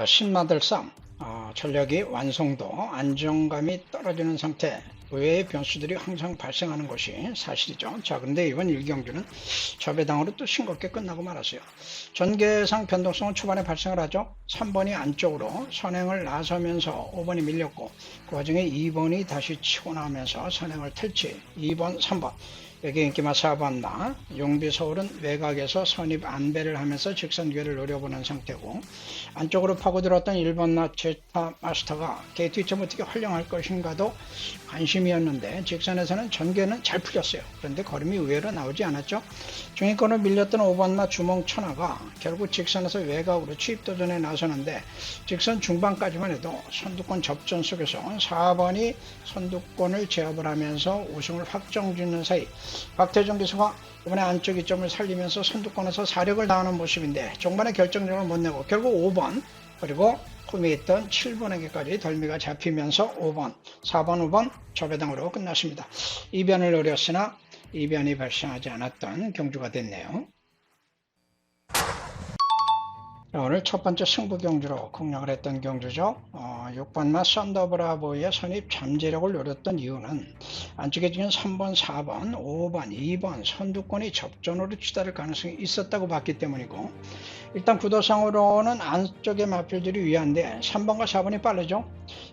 자, 신마들쌈 어, 전력이 완성도 안정감이 떨어지는 상태 의외의 변수들이 항상 발생하는 것이 사실이죠. 자, 근데 이번 일경주는 저배당으로 또 싱겁게 끝나고 말았어요. 전개상 변동성은 초반에 발생을 하죠. 3번이 안쪽으로 선행을 나서면서 5번이 밀렸고 그 와중에 2번이 다시 치고 나오면서 선행을 탈취 2번, 3번 여기 인기마 4번 나 용비 서울은 외곽에서 선입 안배를 하면서 직선기회를 노려보는 상태고 안쪽으로 파고들었던 1번 나 제타 마스터가 게이트 2점 어떻게 활용할 것인가도 관심이었는데 직선에서는 전개는 잘 풀렸어요. 그런데 걸음이 의외로 나오지 않았죠. 중위권을 밀렸던 5번 나 주몽 천하가 결국 직선에서 외곽으로 취입 도전에 나서는데 직선 중반까지만 해도 선두권 접전 속에서 4번이 선두권을 제압을 하면서 우승을 확정 짓는 사이 박태정 기수가 이번에 안쪽 이점을 살리면서 선두권에서 사력을 다하는 모습인데 종반에 결정력을 못 내고 결국 5번 그리고 홈에 있던 7번에게까지 덜미가 잡히면서 5번, 4번, 5번 저배당으로 끝났습니다. 이변을 노렸으나 이변이 발생하지 않았던 경주가 됐네요. 자, 오늘 첫 번째 승부 경주로 공략을 했던 경주죠. 어, 6번마 썬더브라보의 선입 잠재력을 노렸던 이유는 안쪽에 지금 3번, 4번, 5번, 2번 선두권이 접전으로 치달을 가능성이 있었다고 봤기 때문이고 일단 구도상으로는 안쪽의 마필들이 위한데 3번과 4번이 빠르죠.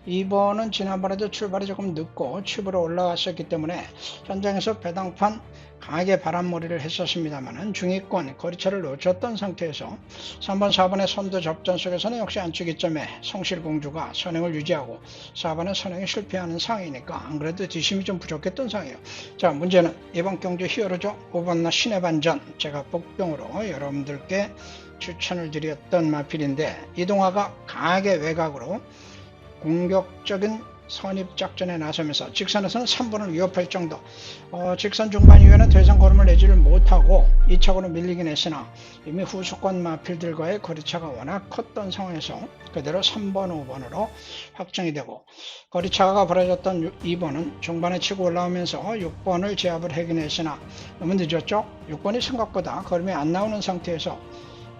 2번은 지난번에도 출발이 조금 늦고 칩으로 올라왔었기 때문에 현장에서 배당판 강하게 바람몰이를 했었습니다만 중위권 거리차를 놓쳤던 상태에서 3번, 4번의 선두 접전 속에서는 역시 안쪽 이점에 성실공주가 선행을 유지하고 4번은 선행에 실패하는 상황이니까 안 그래도 뒷심이 좀 부족했던 상황이에요. 자 문제는 이번 경주 히어로죠. 5번 나 신의 반전 제가 복병으로 여러분들께 추천을 드렸던 마필인데 이동화가 강하게 외곽으로 공격적인 선입 작전에 나서면서 직선에서는 3번을 위협할 정도 어, 직선 중반 이후에는 더 이상 걸음을 내지를 못하고 2차고로 밀리긴 했으나 이미 후수권 마필들과의 거리차가 워낙 컸던 상황에서 그대로 3번, 5번으로 확정이 되고 거리차가 벌어졌던 2번은 중반에 치고 올라오면서 6번을 제압을 하긴 했으나 너무 늦었죠? 6번이 생각보다 걸음이 안 나오는 상태에서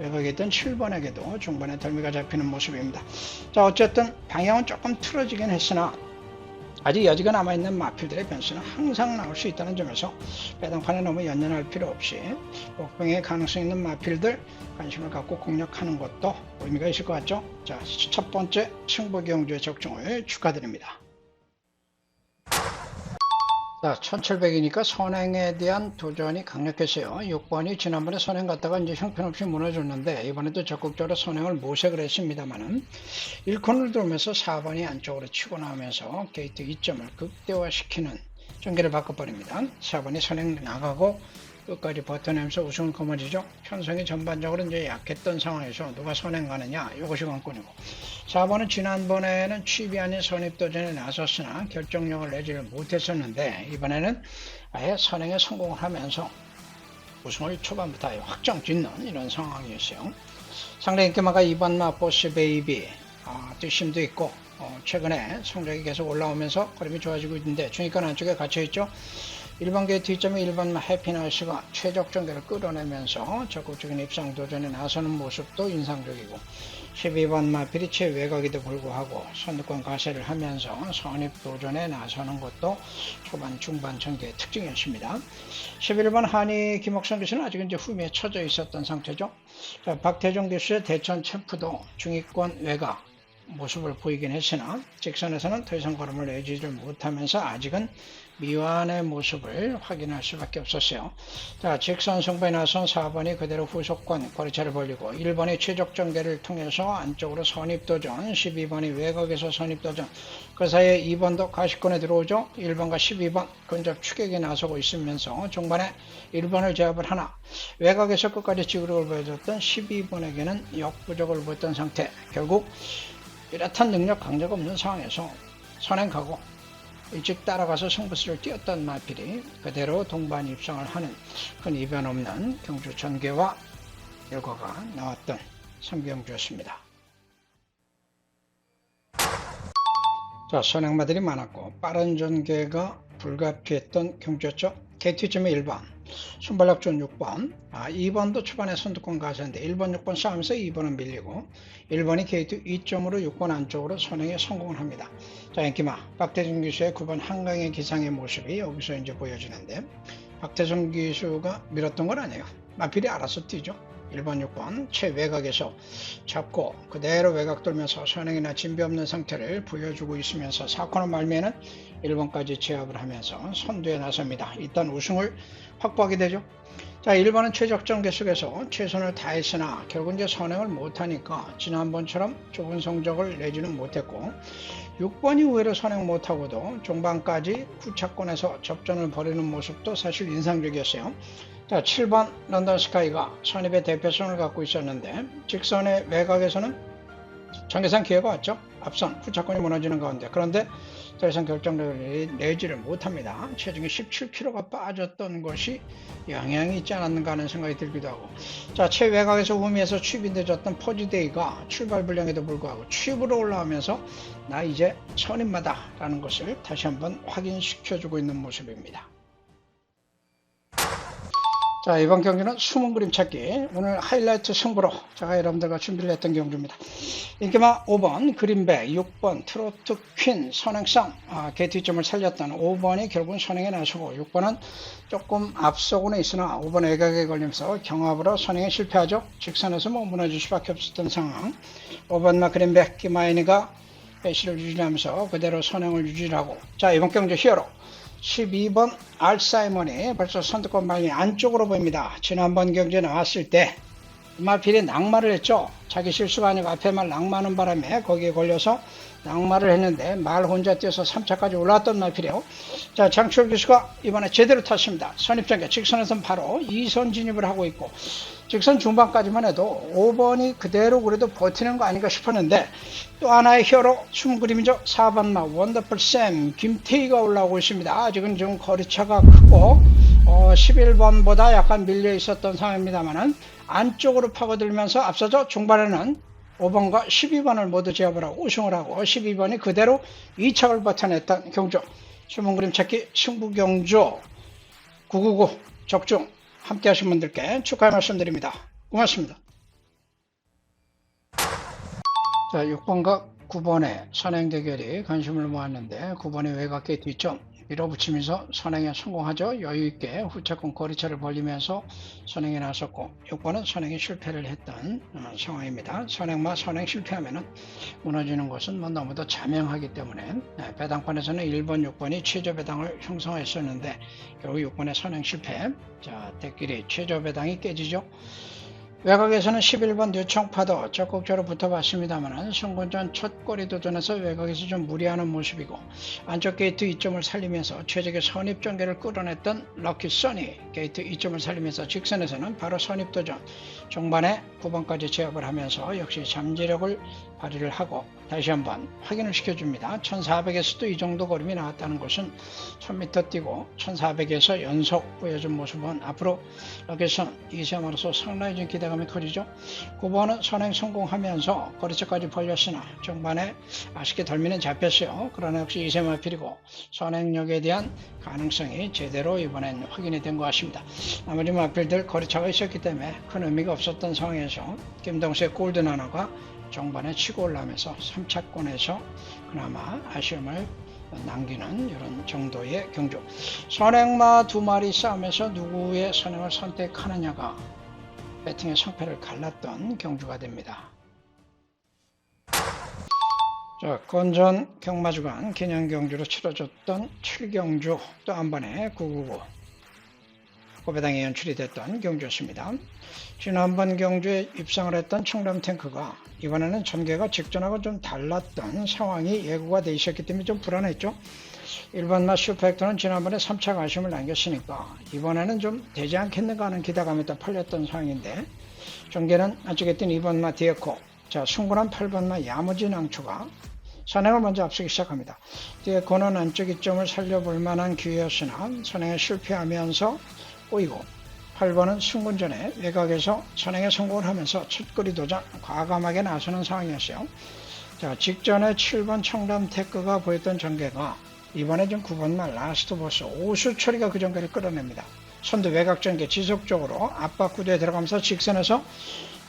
있던 7번에게도 중반에 덜미가 잡히는 모습입니다. 자 어쨌든 방향은 조금 틀어지긴 했으나 아직 여지가 남아있는 마필들의 변수는 항상 나올 수 있다는 점에서 배당판에 너무 연연할 필요 없이 복병의 가능성 있는 마필들 관심을 갖고 공략하는 것도 의미가 있을 것 같죠. 자 첫 번째 승부경주의 적중을 축하드립니다. 자, 1700이니까 선행에 대한 도전이 강력했어요. 6번이 지난번에 선행 갔다가 이제 형편없이 무너졌는데 이번에도 적극적으로 선행을 모색을 했습니다만은 1코너를 돌면서 4번이 안쪽으로 치고 나오면서 게이트 2점을 극대화시키는 전개를 바꿔버립니다. 4번이 선행 나가고 끝까지 버텨내면서 우승을 거머쥐죠. 편성이 전반적으로 이제 약했던 상황에서 누가 선행 가느냐 이것이 관건이고 4번은 지난번에는 취입이 아닌 선입도전에 나섰으나 결정력을 내지를 못했었는데 이번에는 아예 선행에 성공을 하면서 우승을 초반부터 확정 짓는 이런 상황이었어요. 상대 인기마가 2번 마포스 베이비 아, 뒷심도 있고 어, 최근에 성적이 계속 올라오면서 그림이 좋아지고 있는데 중위권 안쪽에 갇혀있죠. 1번 게이트 2점에 1번 해피나이스가 최적 전개를 끌어내면서 적극적인 입상 도전에 나서는 모습도 인상적이고 12번 마필이 최외곽에도 불구하고 선두권 가세를 하면서 선입 도전에 나서는 것도 초반 중반 전개의 특징이었습니다. 11번 한이 김옥선 교수는 아직 이제 후미에 처져 있었던 상태죠. 자, 박태종 교수의 대천 챔프도 중위권 외곽 모습을 보이긴 했으나 직선에서는 더 이상 걸음을 내지를 못하면서 아직은 미완의 모습을 확인할 수밖에 없었어요. 자, 직선 승부에 나선 4번이 그대로 후속권 거리차를 벌리고 1번이 최적 전개를 통해서 안쪽으로 선입도전, 12번이 외곽에서 선입도전, 그 사이에 2번도 가시권에 들어오죠. 1번과 12번 근접 추격에 나서고 있으면서 중반에 1번을 제압을 하나 외곽에서 끝까지 지구력을 보여줬던 12번에게는 역부족을 보였던 상태. 결국 뚜렷한 능력 강자가 없는 상황에서 선행하고 일찍 따라가서 승부수를 띄었던 마필이 그대로 동반 입성을 하는 큰 이변 없는 경주 전개와 결과가 나왔던 성경주였습니다. 자, 선행마들이 많았고 빠른 전개가 불가피했던 경주였죠. KT.1번 순발력 좋은 6번. 아, 2번도 초반에 선두권 가서는데 1번, 6번 싸우면서 2번은 밀리고 1번이 게이트 2점으로 6번 안쪽으로 선행에 성공을 합니다. 자, 인기마 박태준 기수의 9번 한강의 기상의 모습이 여기서 이제 보여지는데 박태준 기수가 밀었던 건 아니에요. 마필이 알아서 뛰죠. 1번, 6번 최외곽에서 잡고 그대로 외곽 돌면서 선행이나 진비 없는 상태를 보여주고 있으면서 4코너 말미에는 1번까지 제압을 하면서 선두에 나섭니다. 일단 우승을 확보하게 되죠. 자, 1번은 최적정 계속해서 최선을 다했으나 결국 이제 선행을 못하니까 지난번처럼 좋은 성적을 내지는 못했고 6번이 의외로 선행 못하고도 종반까지 후차권에서 접전을 벌이는 모습도 사실 인상적이었어요. 자, 7번 런던 스카이가 선입의 대표성을 갖고 있었는데 직선의 외곽에서는 전개상 기회가 왔죠. 앞선 후차권이 무너지는 가운데 그런데 더 이상 결정력을 내지를 못합니다. 체중이 17kg가 빠졌던 것이 영향이 있지 않았는가 하는 생각이 들기도 하고 자 최외곽에서 우미에서 취입이 늦었던 퍼지데이가 출발 불량에도 불구하고 취입으로 올라오면서 나 이제 선임마다 라는 것을 다시 한번 확인시켜주고 있는 모습입니다. 자 이번 경기는 숨은 그림 찾기. 오늘 하이라이트 승부로 제가 여러분들과 준비를 했던 경주입니다. 인기마 5번 그린백 6번 트로트 퀸 선행상 아, 게이트점을 살렸던 5번이 결국은 선행에 나서고 6번은 조금 앞서고는 있으나 5번 외곽에 걸리면서 경합으로 선행에 실패하죠. 직선에서 뭐 무너질 수밖에 없었던 상황. 5번마 그린백 기마이니가 배시를 유지하면서 그대로 선행을 유지하고. 자 이번 경주 히어로 12번 알사이먼이 벌써 선두권 방이 안쪽으로 보입니다. 지난번 경기에 나왔을 때 마필이 낙마를 했죠. 자기 실수가 아니고 앞에만 낙마하는 바람에 거기에 걸려서 낙마를 했는데 말 혼자 뛰어서 3차까지 올라왔던 마필이요. 자 장철 교수가 이번에 제대로 탔습니다. 선입장계 직선에선 바로 2선 진입을 하고 있고 직선 중반까지만 해도 5번이 그대로 그래도 버티는 거 아닌가 싶었는데 또 하나의 히어로 숨은 그림이죠. 4번 마 원더풀 샘 김태희가 올라오고 있습니다. 아직은 좀 거리차가 크고 어, 11번보다 약간 밀려 있었던 상황입니다만은 안쪽으로 파고들면서 앞서서 중반에는 5번과 12번을 모두 제압을 하고 우승을 하고 12번이 그대로 2착을 버텨냈던 경주 숨은 그림 찾기 승부 경주 999 적중 함께 하신 분들께 축하의 말씀드립니다. 고맙습니다. 자, 6번과 9번의 선행 대결이 관심을 모았는데 9번의 외곽계 뒤점 밀어붙이면서 선행에 성공하죠. 여유있게 후차권 거리차를 벌리면서 선행에 나섰고 6번은 선행에 실패를 했던 어, 상황입니다. 선행마 선행 실패하면 무너지는 것은 뭐 너무도 자명하기 때문에 네, 배당판에서는 1번, 6번이 최저 배당을 형성했었는데 결국 6번의 선행 실패 자 대끼리 최저 배당이 깨지죠. 외곽에서는 11번 류청파도 적극적으로 붙어봤습니다만 성군전 첫 꼬리 도전에서 외곽에서 좀 무리하는 모습이고 안쪽 게이트 2점을 살리면서 최적의 선입 전개를 끌어냈던 럭키 써니 게이트 2점을 살리면서 직선에서는 바로 선입 도전. 종반에 9번까지 제압을 하면서 역시 잠재력을 발휘를 하고 다시 한번 확인을 시켜줍니다. 1400에서도 이 정도 걸음이 나왔다는 것은 1000m 뛰고 1400에서 연속 보여준 모습은 앞으로 럭키선 이세마로서 상당히 좀 기대감이 커지죠. 9번은 선행 성공하면서 거리차까지 벌렸으나 중반에 아쉽게 덜미는 잡혔어요. 그러나 역시 이세마 필이고 선행력에 대한 가능성이 제대로 이번엔 확인이 된 것 같습니다. 나머지 마필들 거리차가 있었기 때문에 큰 의미가 없었던 상황에서 김동수의 골든 하나가 종반에 치고 올라오면서 3차권에서 그나마 아쉬움을 남기는 이런 정도의 경주. 선행마 두 마리 싸움에서 누구의 선행을 선택하느냐가 배팅의 성패를 갈랐던 경주가 됩니다. 자, 건전 경마주간 기념 경주로 치러졌던 7경주 또 한 번에 999 고배당에 연출이 됐던 경주였습니다. 지난번 경주에 입상을 했던 청담 탱크가 이번에는 전개가 직전하고 좀 달랐던 상황이 예고가 돼 있었기 때문에 좀 불안했죠. 1번 맛 슈퍼액터는 지난번에 3차 아쉬움을 남겼으니까 이번에는 좀 되지 않겠는가 하는 기대감이 또 팔렸던 상황인데 전개는 안쪽에 뛴 2번 맛 디에코 자 순군한 8번 맛 야무진 앙초가 선행을 먼저 앞서기 시작합니다. 디에코는 안쪽 이점을 살려볼 만한 기회였으나 선행에 실패하면서 꼬이고 8번은 승군 전에 외곽에서 선행에 성공을 하면서 첫거리 도전 과감하게 나서는 상황이었어요. 자, 직전에 7번 청담 테크가 보였던 전개가 이번에 좀 9번 말 라스트 보스 오수 처리가 그 전개를 끌어냅니다. 선두 외곽 전개 지속적으로 압박 구도에 들어가면서 직선에서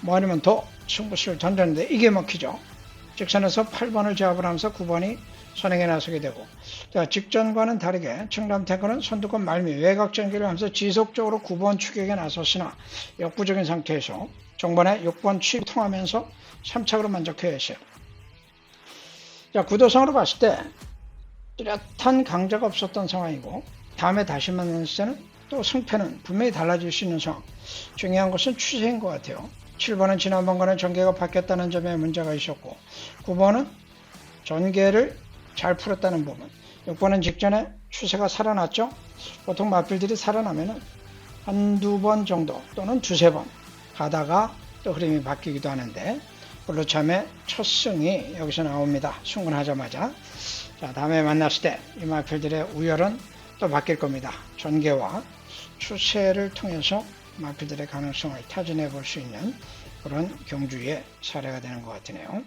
뭐 아니면 더 승부수를 던졌는데 이게 먹히죠. 직선에서 8번을 제압을 하면서 9번이 선행에 나서게 되고 자, 직전과는 다르게 청담태크는 선두권 말미 외곽 전개를 하면서 지속적으로 9번 추격에 나섰으나 역부족인 상태에서 종반에 6번 취 통하면서 3착으로 만족해야 했어요. 자, 구도상으로 봤을 때 뚜렷한 강자가 없었던 상황이고 다음에 다시 만났을 때는 또 승패는 분명히 달라질 수 있는 상황. 중요한 것은 추세인 것 같아요. 7번은 지난번과는 전개가 바뀌었다는 점에 문제가 있었고 9번은 전개를 잘 풀었다는 부분 6번은 직전에 추세가 살아났죠. 보통 마필들이 살아나면은 한두 번 정도 또는 두세 번 가다가 또 흐름이 바뀌기도 하는데 블루참의 첫 승이 여기서 나옵니다. 승근하자마자. 자 다음에 만났을 때 이 마필들의 우열은 또 바뀔 겁니다. 전개와 추세를 통해서 마필들의 가능성을 타진해 볼 수 있는 그런 경주의 사례가 되는 것 같으네요.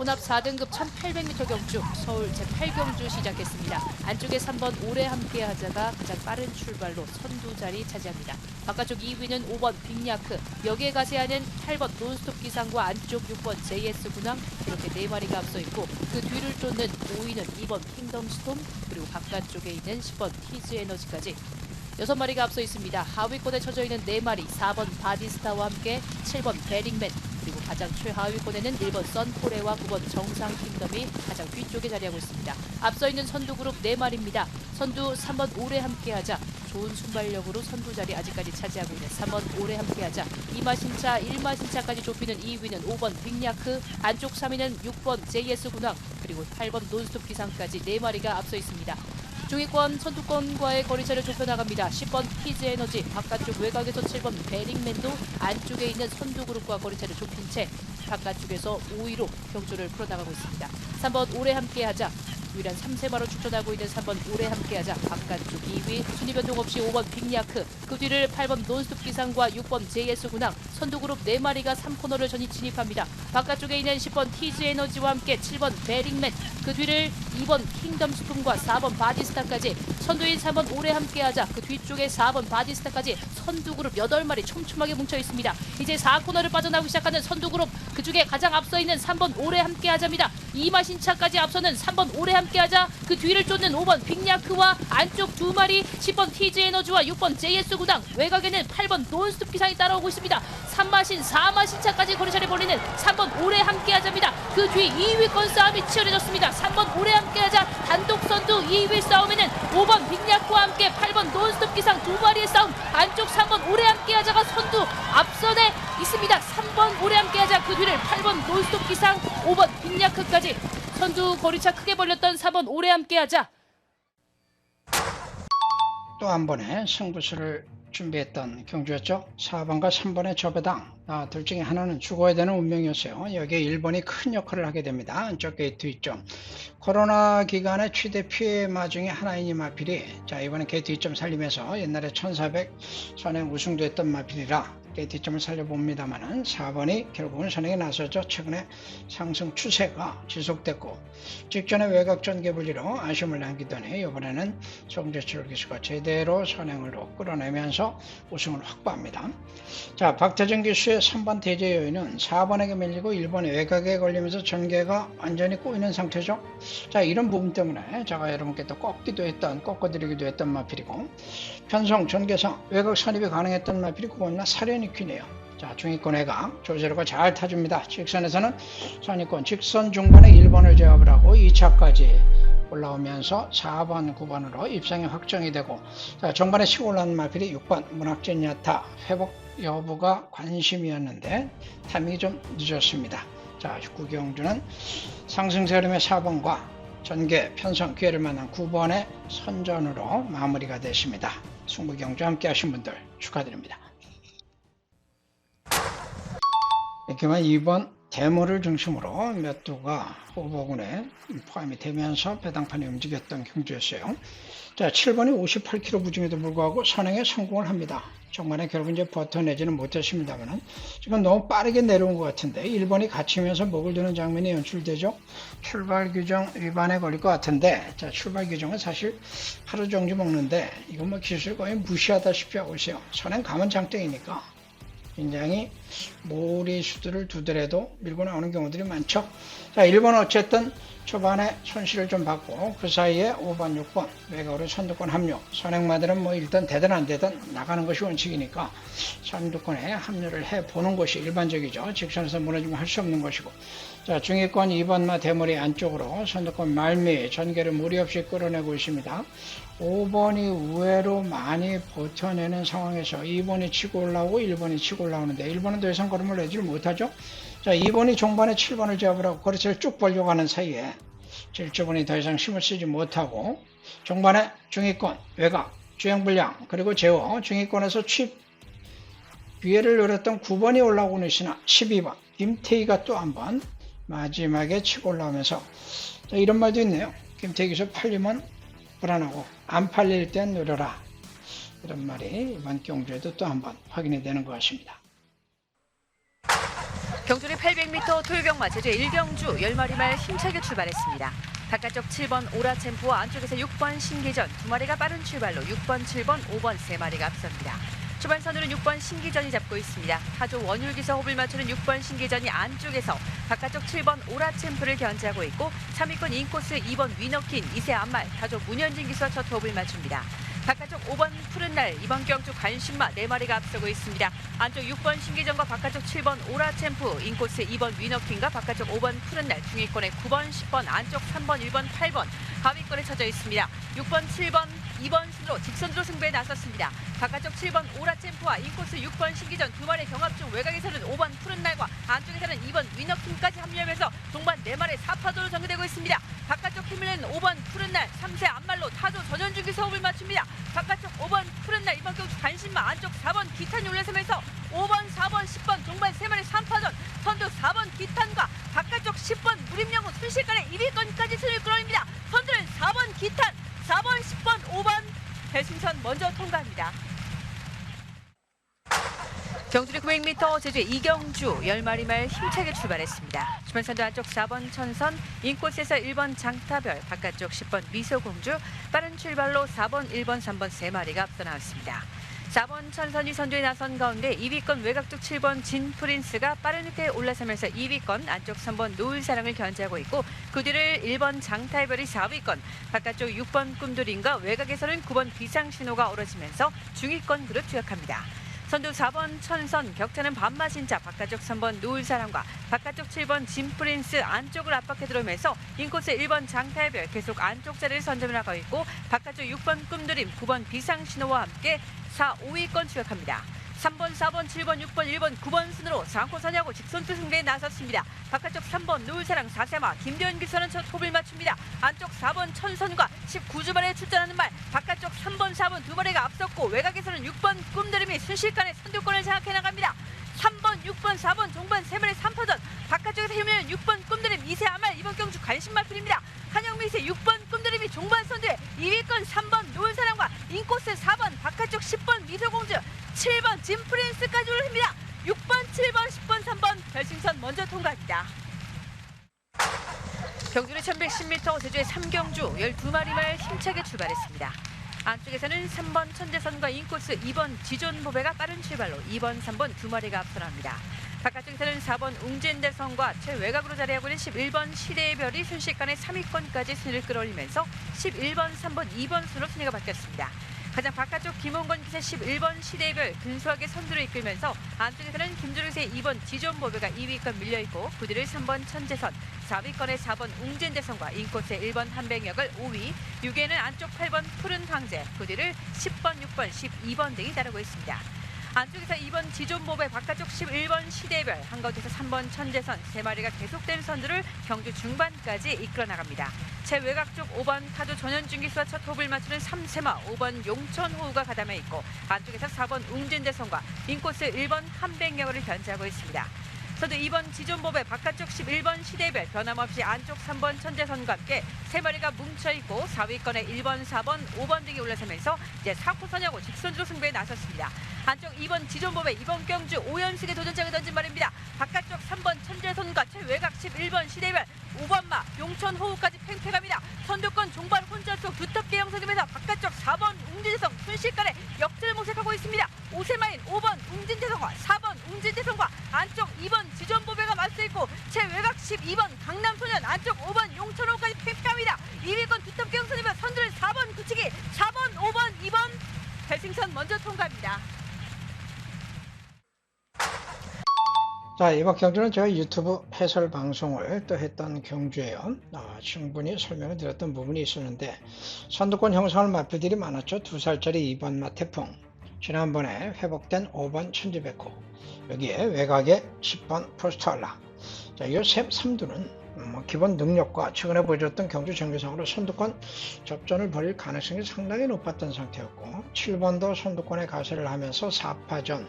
혼합 4등급 1800m 경주 서울 제8경주 시작했습니다. 안쪽에 3번 오래 함께 하자가 가장 빠른 출발로 선두 자리 차지합니다. 바깥쪽 2위는 5번 빅야크, 여기에 가세하는 8번 논스톱 기상과 안쪽 6번 JS 군항 이렇게 네 마리가 앞서 있고 그 뒤를 쫓는 5위는 2번 킹덤 스톰 그리고 바깥쪽에 있는 10번 티즈 에너지까지 여섯 마리가 앞서 있습니다. 하위권에 처져 있는 네 마리, 4번 바디스타와 함께 7번 베링맨, 그리고 가장 최하위권에는 1번 썬코레와 9번 정상 킹덤이 가장 뒤쪽에 자리하고 있습니다. 앞서 있는 선두 그룹 4마리입니다. 선두 3번 오래 함께하자 좋은 순발력으로 선두 자리 아직까지 차지하고 있는 3번 오래 함께하자 2마신차 1마신차까지 좁히는 2위는 5번 빅야크 안쪽 3위는 6번 JS 군항 그리고 8번 논스톱 기상까지 4마리가 앞서 있습니다. 중위권 선두권과의 거리차를 좁혀나갑니다. 10번 키즈 에너지 바깥쪽 외곽에서 7번 베링맨도 안쪽에 있는 선두 그룹과 거리차를 좁힌 채 바깥쪽에서 5위로 경주를 풀어나가고 있습니다. 3번 오래 함께하자 유일한 3세마로 출전하고 있는 3번 오래 함께하자 바깥쪽 2위 순위 변동 없이 5번 빅야크 그 뒤를 8번 논스톱 기상과 6번 JS 군항 선두 그룹 4마리가 3코너를 전이 진입합니다. 바깥쪽에 있는 10번 티즈 에너지와 함께 7번 베링맨 그 뒤를 2번 킹덤 스품과 4번 바디스타까지 선두인 3번 오래 함께하자 그 뒤쪽에 4번 바디스타까지 선두 그룹 8마리 촘촘하게 뭉쳐 있습니다. 이제 4코너를 빠져나오기 시작하는 선두 그룹 그 중에 가장 앞서 있는 3번 오래 함께하자입니다. 이마신차까지 앞서는 3번 오래 함께하자 그 뒤를 쫓는 5번 빅야크와 안쪽 두 마리 10번 티즈 에너지와 6번 JS 구당 외곽에는 8번 논스톱 기상이 따라오고 있습니다. 3마신 4마신 차까지 거리차를 벌리는 3번 오래 함께하자입니다. 그 뒤 2위권 싸움이 치열해졌습니다. 3번 오래 함께하자 단독 선두 2위 싸움에는 5번 빅야크와 함께 8번 논스톱 기상 두 마리의 싸움 안쪽 3번 오래 함께하자가 선두 앞선에 있습니다. 3번 오래 함께하자 그 뒤를 8번 논스톱 기상 5번 빅야크까지 선두 거리차 크게 벌렸던 4번 오래 함께하자 또 한 번의 승부수를 준비했던 경주였죠. 4번과 3번의 저배당. 아, 둘 중에 하나는 죽어야 되는 운명이었어요. 여기에 1번이 큰 역할을 하게 됩니다. 안쪽 게이트 있죠. 코로나 기간의 최대 피해마 중에 하나인 이 마필이 자 이번에 게이트 2점 살리면서 옛날에 1400 선행 우승도 했던 마필이라 게이트 2점을 살려봅니다만은 4번이 결국은 선행에 나서죠. 최근에 상승 추세가 지속됐고 직전에 외곽 전개 분리로 아쉬움을 남기더니 이번에는 송재철 기수가 제대로 선행으로 끌어내면서 우승을 확보합니다. 자 박태정 기수의 3번 대제 요인은 4번에게 밀리고 1번 외곽에 걸리면서 전개가 완전히 꼬이는 상태죠. 자 이런 부분 때문에 제가 여러분께 또 꺾기도 했던 꺾어드리기도 했던 마필이고 편성 전개상 외곽 선입이 가능했던 마필이 그거나 사련이 퀴네요. 자 중위권 외곽 조제로가 잘 타줍니다. 직선에서는 선입권 직선 중반에 1번을 제압을 하고 2차까지 올라오면서 4번, 9번으로 입상이 확정이 되고 자, 정반에 치고 올라온 마필이 6번 문학진 야타 회복 여부가 관심이었는데 타이밍이 좀 늦었습니다. 자, 19경주는 상승세 흐름의 4번과 전개 편성 기회를 만난 9번의 선전으로 마무리가 됐습니다. 승부경주 함께 하신 분들 축하드립니다. 이렇게만 2번 대모를 중심으로 몇 도가 오버군에 포함이 되면서 배당판이 움직였던 경주였어요. 자, 7번이 58km 부중에도 불구하고 선행에 성공을 합니다. 정반에 결국 이제 버텨내지는 못했습니다만은 지금 너무 빠르게 내려온 것 같은데 1번이 갇히면서 목을 드는 장면이 연출되죠. 출발 규정 위반에 걸릴 것 같은데 자 출발 규정은 사실 하루 종일 먹는데 이건 뭐 기술 거의 무시하다시피 하고 있어요. 선행 가면 장땡이니까 굉장히 무리수들을 두더라도 밀고 나오는 경우들이 많죠. 자, 1번 어쨌든 초반에 손실을 좀 받고 그 사이에 5번, 6번 외곽으로 선두권 합류. 선행마들은 뭐 일단 되든 안 되든 나가는 것이 원칙이니까 선두권에 합류를 해 보는 것이 일반적이죠. 직선에서 무너지면 할 수 없는 것이고. 자, 중위권 2번마 대머리 안쪽으로 선두권 말미 전개를 무리 없이 끌어내고 있습니다. 5번이 의외로 많이 버텨내는 상황에서 2번이 치고 올라오고 1번이 치고 올라오는데 1번은 더 이상 걸음을 내지를 못하죠. 자, 2번이 종반에 7번을 잡으라고 거리차를 쭉 벌려가는 사이에 7조번이 더 이상 힘을 쓰지 못하고 종반에 중위권, 외곽, 주행불량 그리고 제어 중위권에서 취 기회를 노렸던 9번이 올라오고 있으나 12번 김태희가 또 한 번 마지막에 치고 올라오면서 자, 이런 말도 있네요. 김태희에서 팔리면 불안하고 안 팔릴 땐 노려라. 이런 말이 이번 경주에도 또 한 번 확인이 되는 것 같습니다. 경주리 800m 토요병마 제주 1경주 10마리 말 힘차게 출발했습니다. 바깥쪽 7번 오라챔프와 안쪽에서 6번 신기전 두 마리가 빠른 출발로 6번, 7번, 5번 세 마리가 앞섭니다. 초반선으로는 6번 신기전이 잡고 있습니다. 타조 원율기사 호흡을 맞추는 6번 신기전이 안쪽에서 바깥쪽 7번 오라챔프를 견제하고 있고 3위권 인코스 2번 위너킨 이세 안말 타조 문현진 기수와 첫 호흡을 맞춥니다. 바깥쪽 5번 푸른 날 이번 경주 관심마 4마리가 앞서고 있습니다. 안쪽 6번 신기전과 바깥쪽 7번 오라챔프 인코스 2번 위너킹과 바깥쪽 5번 푸른 날 중위권에 9번 10번 안쪽 3번 1번 8번 하위권에 쳐져 있습니다. 6번 7번 2번 순으로 직선으로 승부에 나섰습니다. 바깥쪽 7번 오라챔프와 인코스 6번 신기전 두 마리 경합 중 외곽에서는 5번 푸른 날과 안쪽에서는 2번 위너킹까지 합류하면서 동반 4마리 4파도로 전개되고 있습니다. 바깥쪽 힘을 내는 5번 푸른 날 3세 안말로 타조 전현중기 호흡을 맞춥니다. 바깥쪽 5번 푸른 날 이번 경주 관심마 안쪽 4번 기탄이 올라서면서 5번 4번 10번 동반 3마리 3파전 선두 4번 기탄과 바깥쪽 10번 무림영은 순식간에 1위권까지 순을 끌어냅니다. 선두는 4번 기탄 4번 10번 5번 배승선 먼저 통과합니다. 경주리 900m 제주 이경주 10마리 말 힘차게 출발했습니다. 주변선도 안쪽 4번 천선, 인코스에서 1번 장타별, 바깥쪽 10번 미소공주, 빠른 출발로 4번, 1번, 3번 3마리가 앞서 나왔습니다. 4번 천선이 선두에 나선 가운데 2위권 외곽 쪽 7번 진프린스가 빠르게 올라서면서 2위권 안쪽 3번 노을사랑을 견제하고 있고 그 뒤를 1번 장타별이 4위권 바깥쪽 6번 꿈돌인과 외곽에서는 9번 비상신호가 어우러지면서 중위권 그룹 추격합니다. 선두 4번 천선 격차는 반마신자 바깥쪽 3번 노을사랑과 바깥쪽 7번 진프린스 안쪽을 압박해 들어오면서 인코스 1번 장타별 계속 안쪽 자리를 선점을 하고 있고 바깥쪽 6번 꿈드림 9번 비상신호와 함께 4, 5위권 추격합니다. 3번, 4번, 7번, 6번, 1번, 9번 순으로 상코 선야고 직선투 승부에 나섰습니다. 바깥쪽 3번 노을사랑 4세마 김대현 기선은 첫 호흡을 맞춥니다. 안쪽 4번 천선과 19주 만에 출전하는 말 바깥쪽 3번, 4번 두 마리가 앞섰고 외곽에서는 6번 꿈드림이 순식간에 선두권을 장악해 나갑니다. 3번, 6번, 4번 종반 세마리 3파전 바깥쪽에서 힘을 6번 꿈드림 이세 아말 이번 경주 관심말 풀입니다. 한영미세 6번 꿈드림이 종반 선두에 2위권 3번 노을사랑과 인코스 4번 바깥쪽 10번 미소공주 7번 진프린스까지 올립니다. 6번, 7번, 10번, 3번 결승선 먼저 통과합니다. 경주는 1110m 제주의 3경주 12마리 말 힘차게 출발했습니다. 안쪽에서는 3번 천재선과 인코스 2번 지존보배가 빠른 출발로 2번, 3번 두 마리가 앞서 나옵니다. 바깥쪽에서는 4번 웅진대선과 최외곽으로 자리하고 있는 11번 시대의 별이 순식간에 3위권까지 순위를 끌어올리면서 11번, 3번, 2번 순으로 순위가 바뀌었습니다. 가장 바깥쪽 김홍건 기세 11번 시대의 별 근소하게 선두를 이끌면서 안쪽에서는 김주르세 2번 지존보배가 2위권 밀려있고 그 뒤를 3번 천재선 4위권의 4번 웅진대선과 인코스의 1번 한백역을 5위 6위에는 안쪽 8번 푸른 황제 그 뒤를 10번 6번 12번 등이 따르고 있습니다. 안쪽에서 2번 지존보배 바깥쪽 11번 시대별 한가운데서 3번 천재선 세 마리가 계속된 선두를 경주 중반까지 이끌어 나갑니다. 최외곽 쪽 5번 타조 전현준 기수와 첫 호흡을 맞추는 3세마 5번 용천호우가 가담해 있고 안쪽에서 4번 웅진대선과 인코스 1번 한백여를 견제하고 있습니다. 선두 2번 지존법의 바깥쪽 11번 시대별 변함없이 안쪽 3번 천재선과 함께 세 마리가 뭉쳐있고 4위권에 1번, 4번, 5번 등이 올라서면서 이제 4구 선하고 직선주로 승부에 나섰습니다. 안쪽 2번 지존법의 이번 경주 오연승의 도전장을 던진 말입니다. 바깥쪽 3번 천재선과 최외곽 11번 시대별 5번마 용천 호우까지 팽팽합니다. 선두권 종발 혼자 속 두텁게 형성되면서 바깥쪽 4번 웅진재성 순식간에 역전을 모색하고 있습니다. 오세마인 5번 웅진재성과 4번 웅진재성과 안쪽 2번 지존보배가 맞서 있고 최외곽 12번 강남소년 안쪽 5번 용천호우까지 팽팽합니다. 2위권 두텁게 형성되면 선두를 4번 굳히기 4번 5번 2번 결승선 먼저 통과합니다. 자, 이번 경주는 제가 유튜브 해설 방송을 또 했던 경주예요. 아, 충분히 설명을 드렸던 부분이 있었는데 선두권 형성을 마필들이 많았죠. 두 살짜리 2번 마태풍, 지난번에 회복된 5번 천지백호, 여기에 외곽에 10번 포스트알라. 자, 이 3두는 뭐 기본 능력과 최근에 보여줬던 경주 정규상으로 선두권 접전을 벌일 가능성이 상당히 높았던 상태였고 7번도 선두권에 가세를 하면서 4파전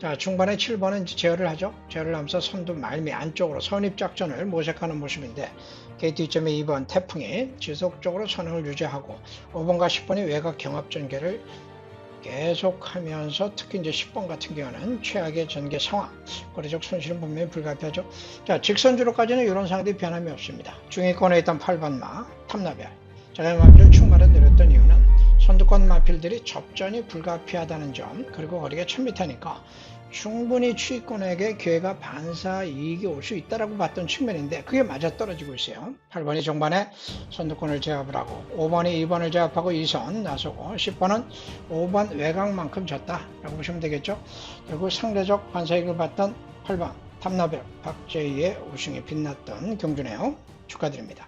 자, 중반에 7번은 이제 제어를 하죠. 제어를 하면서 선두 말미 안쪽으로 선입작전을 모색하는 모습인데 게이트 2점에 2번 태풍이 지속적으로 선행을 유지하고 5번과 10번이 외곽 경합 전개를 계속하면서 특히 이제 10번 같은 경우는 최악의 전개 상황, 거리적 손실은 분명히 불가피하죠. 자, 직선주로까지는 이런 상황들이 변함이 없습니다. 중위권에 있던 8번마 탐나별, 자연마필을 충만에 내렸던 이유는 선두권 마필들이 접전이 불가피하다는 점, 그리고 거리가 1000m니까 충분히 추위권에게 기회가 반사 이익이 올 수 있다라고 봤던 측면인데 그게 맞아 떨어지고 있어요. 8번이 종반에 선두권을 제압을 하고 5번이 2번을 제압하고 2선 나서고 10번은 5번 외곽만큼 졌다라고 보시면 되겠죠. 결국 상대적 반사 이익을 봤던 8번 탐나별 박재희의 우승이 빛났던 경주네요. 축하드립니다.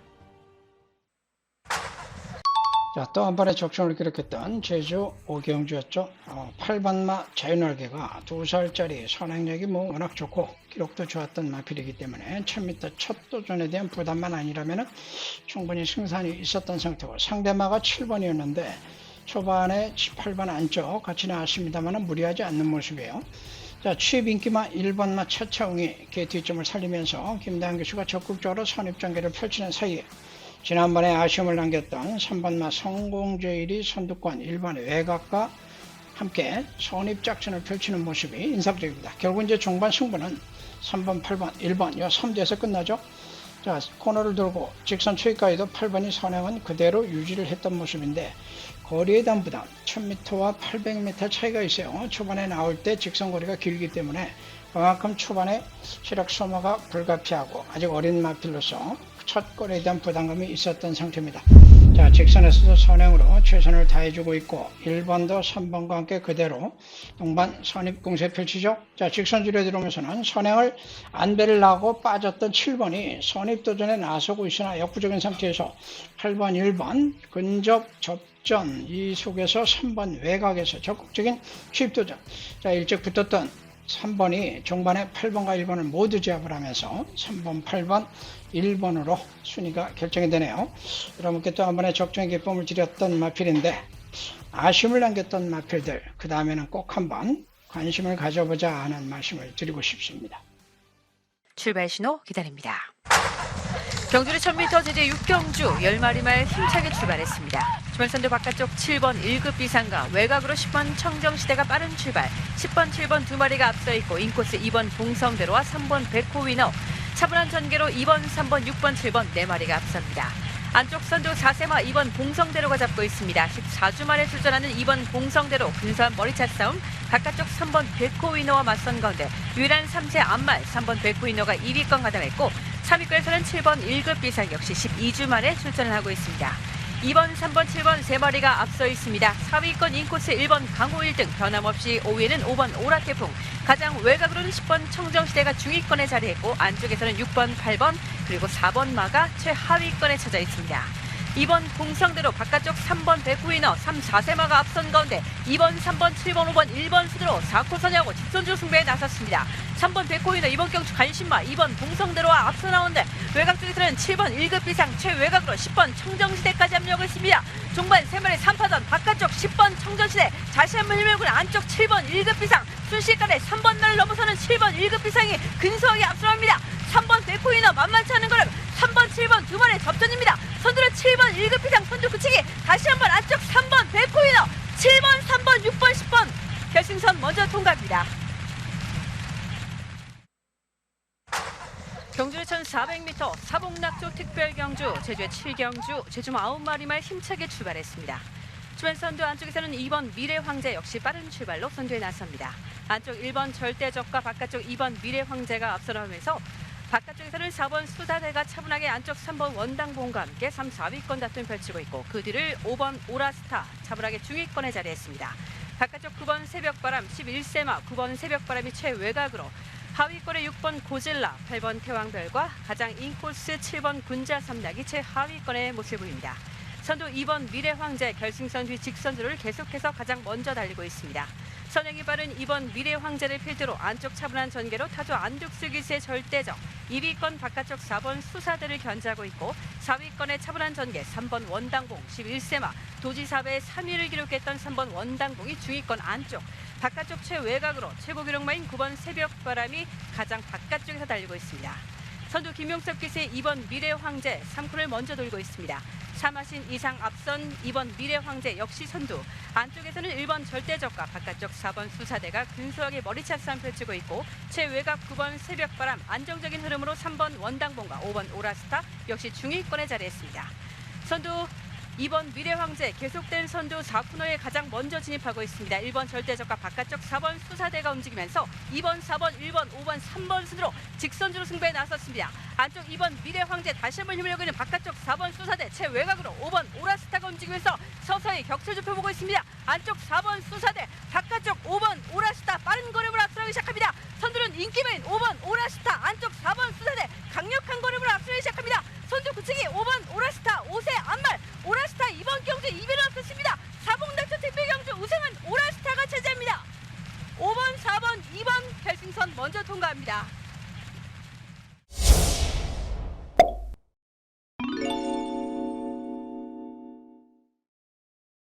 자, 또 한 번의 적중을 기록했던 제주 오경주였죠. 어, 8번마 자유날개가 두 살짜리 선행력이 뭐 워낙 좋고 기록도 좋았던 마필이기 때문에 1000m 첫 도전에 대한 부담만 아니라면 충분히 승산이 있었던 상태고 상대마가 7번이었는데 초반에 18번 안쪽 같이 나왔습니다만 무리하지 않는 모습이에요. 자, 취입 인기마 1번마 차차웅이 게이트 점을 살리면서 김다현 교수가 적극적으로 선입 전개를 펼치는 사이에 지난번에 아쉬움을 남겼던 3번마 성공제일이 선두권 1번의 외곽과 함께 선입작전을 펼치는 모습이 인상적입니다. 결국 이제 중반 승부는 3번, 8번, 1번 이 3대에서 끝나죠. 자, 코너를 돌고 직선 최위까지도 8번이 선행은 그대로 유지를 했던 모습인데 거리에 대한 부담 1000m와 800m 차이가 있어요. 초반에 나올 때 직선 거리가 길기 때문에 그만큼 초반에 체력 소모가 불가피하고 아직 어린 마필로서 첫 거리에 대한 부담감이 있었던 상태입니다. 자, 직선에서도 선행으로 최선을 다해주고 있고 1번도 3번과 함께 그대로 동반 선입 공세 펼치죠. 자, 직선 줄에 들어오면서는 선행을 안배를 나고 빠졌던 7번이 선입 도전에 나서고 있으나 역부족인 상태에서 8번, 1번 근접 접전 이 속에서 3번 외곽에서 적극적인 취입 도전. 자, 일찍 붙었던 3번이 중반에 8번과 1번을 모두 제압을 하면서 3번, 8번, 1번으로 순위가 결정이 되네요. 여러분께 또 한 번의 적정의 기쁨을 드렸던 마필인데 아쉬움을 남겼던 마필들 그 다음에는 꼭 한번 관심을 가져보자 하는 말씀을 드리고 싶습니다. 출발 신호 기다립니다. 경주의 1000m 제제 6경주 10마리 말 힘차게 출발했습니다. 주말선도 바깥쪽 7번 1급 비상가 외곽으로 10번 청정시대가 빠른 출발 10번 7번 두 마리가 앞서 있고 인코스 2번 봉성대로와 3번 백호 위너 차분한 전개로 2번 3번 6번 7번 네 마리가 앞섭니다. 안쪽 선두 4세마 2번 봉성대로가 잡고 있습니다. 14주 만에 출전하는 2번 봉성대로 근사한 머리차 싸움 바깥쪽 3번 백호 위너와 맞선 가운데 유일한 3세 안말 3번 백호 위너가 2위권 가담했고 3위권에서는 7번 1급 비상 역시 12주 만에 출전을 하고 있습니다. 2번, 3번, 7번 세 마리가 앞서 있습니다. 4위권 인코스 1번 강호 1등 변함없이 5위에는 5번 오라태풍 가장 외곽으로는 10번 청정시대가 중위권에 자리했고 안쪽에서는 6번, 8번 그리고 4번 마가 최하위권에 찾아 있습니다. 2번 공성대로 바깥쪽 3번 백구이너 3, 4세마가 앞선 가운데 2번, 3번, 7번, 5번, 1번 수대로 4코선이하고 직선주 승부에 나섰습니다. 3번 백호이너 2번 경주 간신마 2번 공성대로와 앞서 나오는데 외곽 쪽에서는 7번 1급 비상 최외곽으로 10번 청정시대까지 씁니다. 종반 3마리 3파전 바깥쪽 10번 청정시대 다시 한번 힘을군 안쪽 7번 1급 비상 순식간에 3번 날을 넘어서는 7번 1급 비상이 근소하게 앞서갑니다. 3번 백호이너 만만치 않은 걸음 3번 7번 두 번의 접전입니다. 선두는 7번 1급 비상 선두 굳히기 다시 한번 안쪽 3번 백호이너 7번 3번 6번 10번 결승선 먼저 통과합니다. 경주의 1400m 사복낙조 특별경주 제주의 7경주 제주 9마리 말 힘차게 출발했습니다. 주변 선두 안쪽에서는 2번 미래 황제 역시 빠른 출발로 선두에 나섭니다. 안쪽 1번 절대적과 바깥쪽 2번 미래 황제가 앞서 나오면서 바깥쪽에서는 4번 수다대가 차분하게 안쪽 3번 원당봉과 함께 3, 4위권 다툼 펼치고 있고 그 뒤를 5번 오라스타 차분하게 중위권에 자리했습니다. 바깥쪽 9번 새벽바람 11세마 9번 새벽바람이 최외곽으로 하위권의 6번 고질라 8번 태왕별과 가장 인코스 7번 군자 삼락이 최하위권의 모습을 보입니다. 선두 2번 미래황제 결승선 뒤 직선주를 계속해서 가장 먼저 달리고 있습니다. 선행이 빠른 2번 미래 황제를 필두로 안쪽 차분한 전개로 타조 안둑스 기세 절대적. 2위권 바깥쪽 4번 수사대를 견제하고 있고 4위권의 차분한 전개 3번 원당봉 11세마. 도지사배의 3위를 기록했던 3번 원당봉이 중위권 안쪽. 바깥쪽 최외곽으로 최고 기록마인 9번 새벽바람이 가장 바깥쪽에서 달리고 있습니다. 선두 김용섭 기세 2번 미래 황제 3코를 먼저 돌고 있습니다. 사마신 이상 앞선 2번 미래 황제 역시 선두 안쪽에서는 1번 절대적과 바깥쪽 4번 수사대가 근소하게 머리차 싸움 펼치고 있고 최외곽 9번 새벽바람 안정적인 흐름으로 3번 원당봉과 5번 오라스타 역시 중위권에 자리했습니다. 선두 2번 미래 황제 계속된 선두 4코너에 가장 먼저 진입하고 있습니다. 1번 절대적과 바깥쪽 4번 수사대가 움직이면서 2번, 4번, 1번, 5번, 3번 순으로 직선주로 승부에 나섰습니다. 안쪽 2번 미래 황제 다시 한번 힘을 있는 바깥쪽 4번 수사대 최외곽으로 5번 오라스타가 움직이면서 서서히 격차를 좁혀보고 있습니다. 안쪽 4번 수사대 바깥쪽 5번 오라스타 빠른 걸음으로 앞서기 시작합니다. 선두는 인기맨 5번 오라스타 안쪽 4번 수사대 강력한 걸음으로 앞서기 시작합니다. 선두 굳히기 5번 오라스타 이번 경주 2위를 얻습니다. 사봉단수 특별경주 우승은 오라스타가 차지합니다. 5번, 4번, 2번 결승선 먼저 통과합니다.